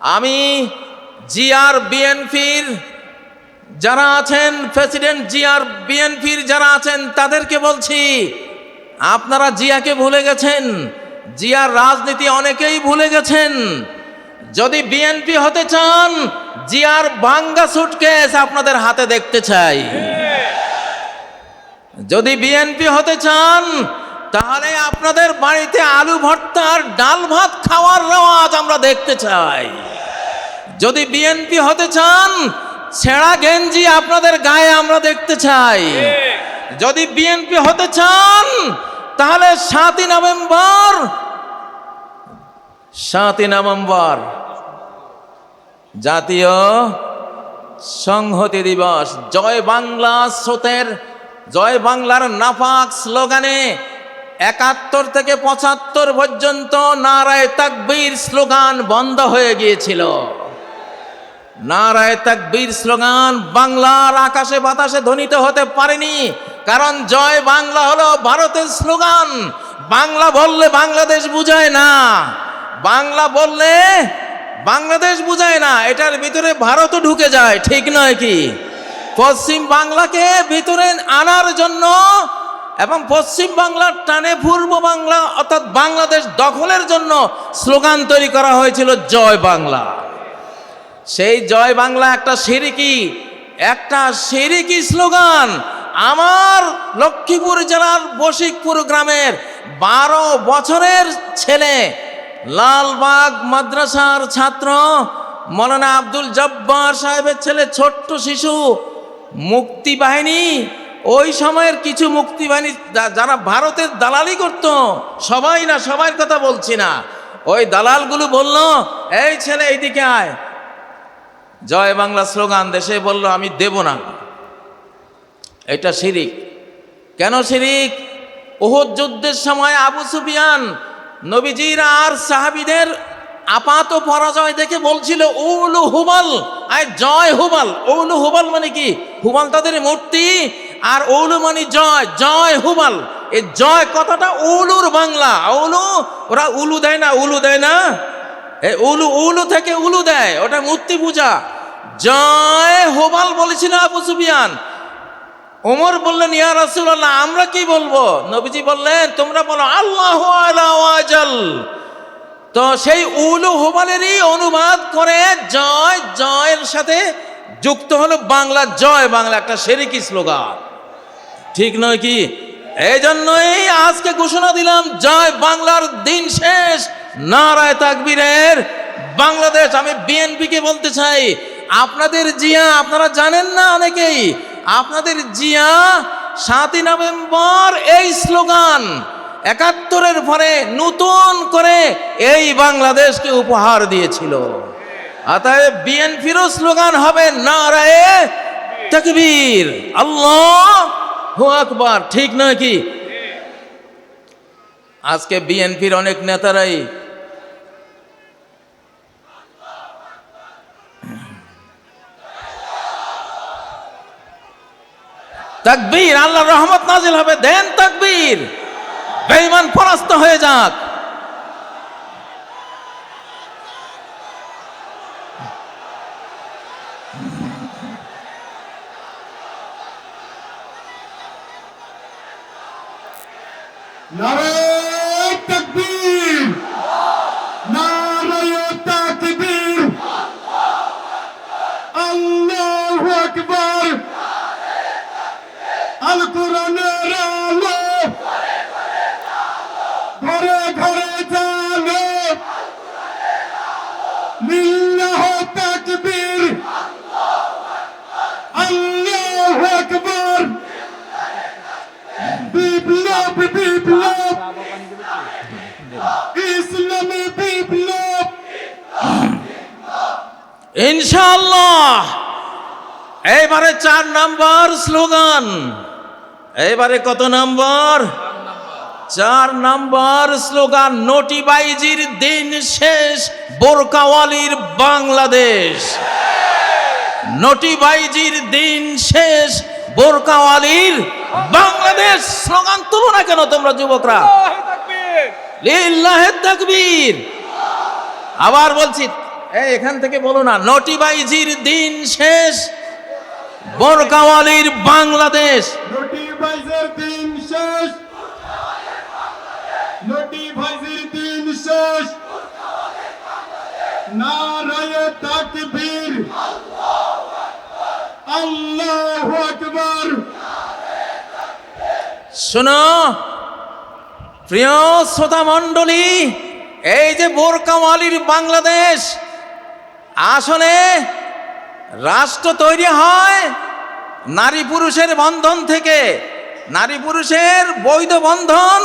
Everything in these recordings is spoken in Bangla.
আমি জিআর বিএনপির যারা আছেন, প্রেসিডেন্ট জিআর বিএনপির যারা আছেন, তাদেরকে বলছি, আপনারা জিয়াকে ভুলে গেছেন, জিয়ার রাজনীতি অনেকেই ভুলে গেছেন। যদি বিএনপি হতে চান, জিয়ার ভাঙ্গা সুটকেস আপনাদের হাতে দেখতে চাই। যদি বিএনপি হতে চান, তাহলে আপনাদের বাড়িতে আলু ভর্তা আর ডাল ভাত খাওয়ার রেওয়াজ আমরা দেখতে চাই। যদি বিএনপি হতে চান ছেঁড়া গেঞ্জি আপনাদের গায়ে আমরা দেখতে চাই। যদি বিএনপি হতে চান তাহলে সাতই নভেম্বর সাতই নভেম্বর জাতীয় সংহতি দিবস। জয় বাংলা স্রোতের জয় বাংলার নাফাক স্লোগানে একাত্তর থেকে পঁচাত্তর পর্যন্ত নারায় তাকবীর স্লোগান বন্ধ হয়ে গিয়েছিল। নারায় তাকবীর স্লোগান, বাংলার আকাশে বাতাসে ধ্বনিত হতে পারেনি। কারণ জয় বাংলা হলো ভারতের স্লোগান। বাংলা বললে বাংলাদেশ বুঝায় না। বাংলা বললে বাংলাদেশ বুঝায় না। এটার ভিতরে ভারতও ঢুকে যায়, ঠিক নয় কি? পশ্চিম বাংলাকে ভিতরে আনার জন্য এবং পশ্চিম বাংলার টানে পূর্ব বাংলা অর্থাৎ বাংলাদেশ দখলের জন্য স্লোগান তৈরি করা হয়েছিল, জয় বাংলা। সেই জয় বাংলা, একটা সিরিকি একটা সিরিকি স্লোগান আমার লক্ষ্মীপুর জেলার বশিকপুর গ্রামের বারো বছরের ছেলে, লালবাগ মাদ্রাসার ছাত্র, মৌলানা আব্দুল জব্বার সাহেবের ছেলে, ছোট্ট শিশু, মুক্তি বাহিনী। ওই সময়ের কিছু মুক্তি বাহিনী যারা ভারতের দালালি করত, সবাই না সবার কথা বলছি না। ওই দালালগুলো বলল, এই ছেলে, এইদিকে আয়। জয় বাংলা স্লোগান দেশে বলল, আমি দেব না। এটা শিরিক। কেন শিরিক? ওহদ যুদ্ধের সময় আবু সুফিয়ান নবীজির আর সাহাবিদের আপাত পরাজয় দেখে বলছিল, উলু হুবাল। আয়, জয় হুবাল। উলু হুবাল মানে কি? হুবাল তাদের মূর্তি, আর উলু মানে জয় জয় হুবাল। এই জয় কথাটা উলুর বাংলা। উলু, ওরা উলু দেয় না, উলু দেয় না। এই উলু উলু থেকে উলু দেয়, ওটা মূর্তি পূজা। জয় হোবাল বলেছিল আবু সুফিয়ান। ওমর বললেন, ইয়া রাসূলুল্লাহ, আমরা কি বলব? নবীজি বললেন, তোমরা বলো, আল্লাহ তো সেই উলু হোবালেরই অনুবাদ করে জয়, জয়ের সাথে যুক্ত হলো বাংলা, জয় বাংলা, একটা সেরিকি স্লোগান। ঠিক নয় কি? এই জন্যই আজকে ঘোষণা দিলাম, জয় বাংলার দিন শেষ, নারায় তাকবীরের বাংলাদেশ। আমি বিএনপিকে বলতে চাই আপনাদের জিয়া, আপনারা জানেন না অনেকেই? আপনাদের জিয়া, সাতই নভেম্বর এই স্লোগান, একাত্তরের পরে নতুন করে এই বাংলাদেশকে উপহার দিয়েছিল। অতএব বিএনপিরও স্লোগান হবে নারায়ে তকবীর। আল্লাহ আকবার, ঠিক নয় কি? আজকে বিএনপির অনেক নেতারাই তাকবীর আল্লাহর রহমত নাজিল হবে দেন তাকবীর। বেঈমান পরাস্ত হয়ে যাক। নারায়ণ তাকবীর নারায়ণ তাকবীর আল্লাহু আকবার আল কোরআনের আলো ঘরে ঘরে জালো লিল্লাহ বিপ্লব। ইনশাআল্লাহ। এইবারে চার নাম্বার স্লোগান। এইবারে কত নাম্বার? চার নাম্বার স্লোগান নোটিবাইজির দিন শেষ বোরকাওয়ালির বাংলাদেশ। নোটিবাইজির দিন শেষ বোরকাওয়ালির বাংলাদেশ। স্লোগান তুলো না কেন তোমরা যুবকরা? লিল্লাহে তাকবীর। আবার বলছি এই এখান থেকে বলো না নটিবাইজির দিন শেষ বোরকাওয়ালির বাংলাদেশ। নোটি ভাইজের দিন শেষ নোটি ভাইজের দিন শেষ নারায়ে তাকবীর। আল্লাহু আকবার। শোনো, প্রিয় শ্রোতা মণ্ডলী এই যে বোরকাওয়ালির বাংলাদেশ, আসলে রাষ্ট্র তৈরি হয় নারী পুরুষের বন্ধন থেকে। নারী পুরুষের বৈধ বন্ধন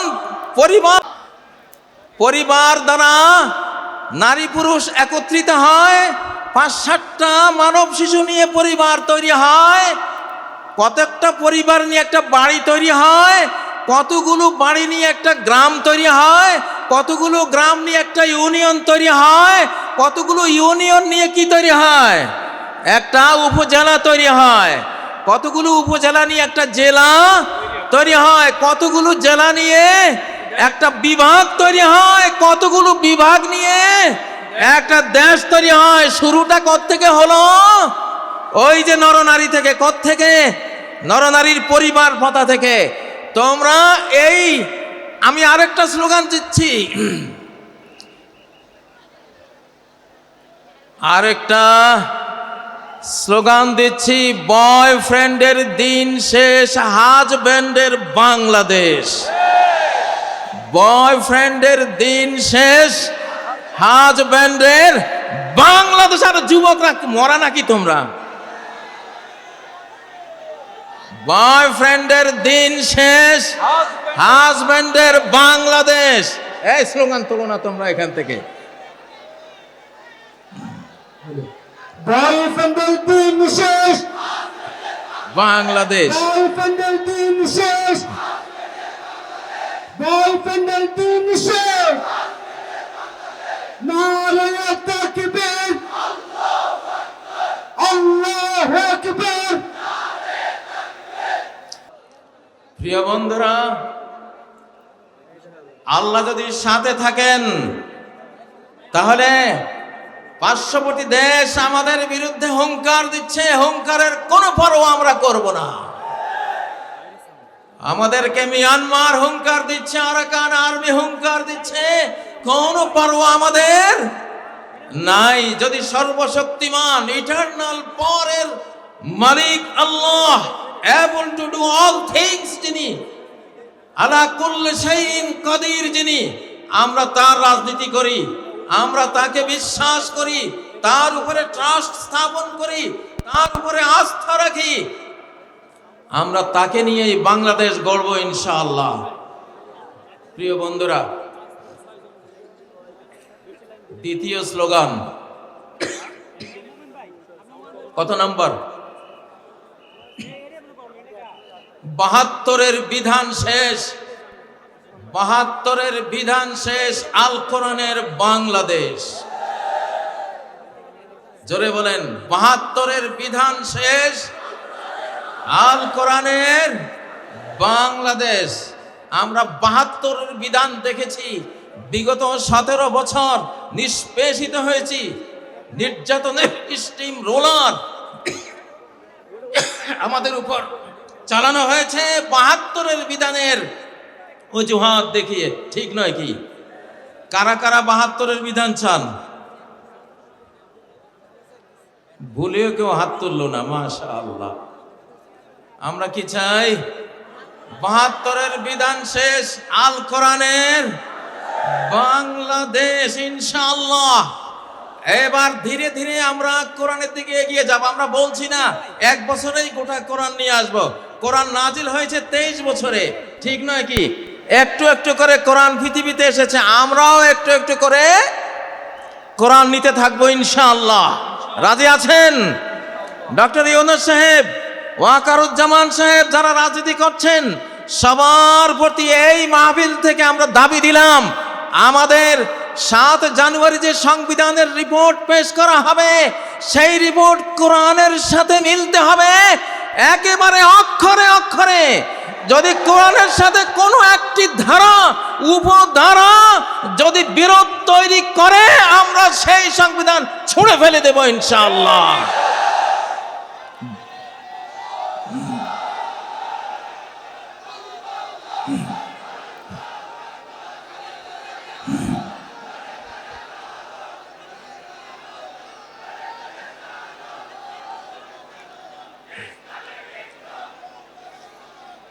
পরিবার পরিবার দ্বারা নারী পুরুষ একত্রিত হয়, পাঁচ সাতটা মানব শিশু নিয়ে পরিবার তৈরি হয়, কতকটা পরিবার নিয়ে একটা বাড়ি তৈরি হয়, কতগুলো বাড়ি নিয়ে একটা গ্রাম তৈরি হয়, কতগুলো গ্রাম নিয়ে একটা ইউনিয়ন তৈরি হয়, কতগুলো ইউনিয়ন নিয়ে কি তৈরি হয়? একটা উপজেলা তৈরি হয়, কতগুলো উপজেলা নিয়ে একটা জেলা তৈরি হয়, কতগুলো জেলা নিয়ে একটা বিভাগ তৈরি হয়, কতগুলো বিভাগ নিয়ে? একটা দেশ তৈরি হয়, শুরুটা কত থেকে হলো? ওই যে নরনারী থেকে কত থেকে নরনারীর পরিবার প্রথা থেকে। তোমরা এই, আমি আরেকটা স্লোগান দিচ্ছি। আরেকটা স্লোগান দিচ্ছি, বয়ফ্রেন্ডের দিন শেষ হাজব্যান্ডের বাংলাদেশ। বয়ফ্রেন্ডের দিন শেষ হাজব্যান্ডের বাংলাদেশ আর যুবকরা মরা নাকি তোমরা? বয়ফ্রেন্ডের দিন শেষ হাজব্যান্ডের বাংলাদেশ। এই স্লোগান তোলো না তোমরা এখান থেকে। বয়ফ্রেন্ডের দিন শেষ। বাংলাদেশ। বয়ফ্রেন্ডের দিন শেষ। আকবার। প্রিয় বন্ধুরা, আল্লাহ যদি সাথে থাকেন, তাহলে পার্শ্ববর্তী দেশ আমাদের বিরুদ্ধে হুঙ্কার দিচ্ছে। হুঙ্কারের কোনো পরোয়া আমরা করব না। আমাদেরকে মিয়ানমার হুঙ্কার দিচ্ছে, আরাকান আর্মি হুঙ্কার দিচ্ছে। কোন পরোয়া আমাদের নাই। যদি সর্বশক্তিমান ইটারনাল পরের মালিক Allah able to do all things যিনি, আলা কুল্লি শাইইন কাদির যিনি, আমরা তার রাজনীতি করি, আমরা তাকে বিশ্বাস করি, তার উপরে ট্রাস্ট স্থাপন করি, তার উপরে আস্থা রাখি আমরা তাকে নিয়েই বাংলাদেশ গড়ব ইনশাআল্লাহ। প্রিয় বন্ধুরা, দ্বিতীয় স্লোগান। কত নাম্বার? বাহাত্তরের বিধান শেষ। বাহাত্তরের বিধান শেষ আল কোরআনের বাংলাদেশ। জোরে বলেন, বাহাত্তরের বিধান শেষ আল কোরআনের বাংলাদেশ। আমরা বাহাত্তরের বিধান দেখেছি, বিগত সতেরো বছর নিষ্পেষিত হয়েছি। নির্যাতনের স্টিম রোলার আমাদের উপর চালানো হয়েছে বাহাত্তরের বিধানের অজুহাত দেখিয়ে। ঠিক নয় কি? কারা কারা বাহাত্তরের বিধান চান? ভুলেও কেউ হাত তুললো না মাশা আল্লাহ আমরা কি চাই? বাহাত্তরের বিধান শেষ, আল কোরআনের। বাংলাদেশ, ইনশাআল্লাহ। এবার ধীরে ধীরে আমরা কোরআনের দিকে এগিয়ে যাব। আমরা বলছি না, এক বছরেই গোটা কোরআন নিয়ে আসব। কোরআন নাজিল হয়েছে তেইশ বছরে, ঠিক নয় কি? একটু একটু করে কোরআন পৃথিবীতে এসেছে, আমরাও একটু একটু করে কোরআন নিতে থাকব, ইনশাআল্লাহ। রাজি আছেন? ডক্টর ইউনুস সাহেব ওয়াকারুজ্জামান সাহেব যারা রাজনীতি করছেন, সবার প্রতি এই মাহফিল থেকে আমরা দাবি দিলাম, আমাদের সাত জানুয়ারি যে সংবিধানের রিপোর্ট পেশ করা হবে, সেই রিপোর্ট কোরআনের সাথে মিলতে হবে। একেবারে অক্ষরে অক্ষরে, যদি কোরআনের সাথে কোনো একটি ধারা, উপধারা যদি বিরোধ তৈরি করে, আমরা সেই সংবিধান ছুঁড়ে ফেলে দেব ইনশাআল্লাহ।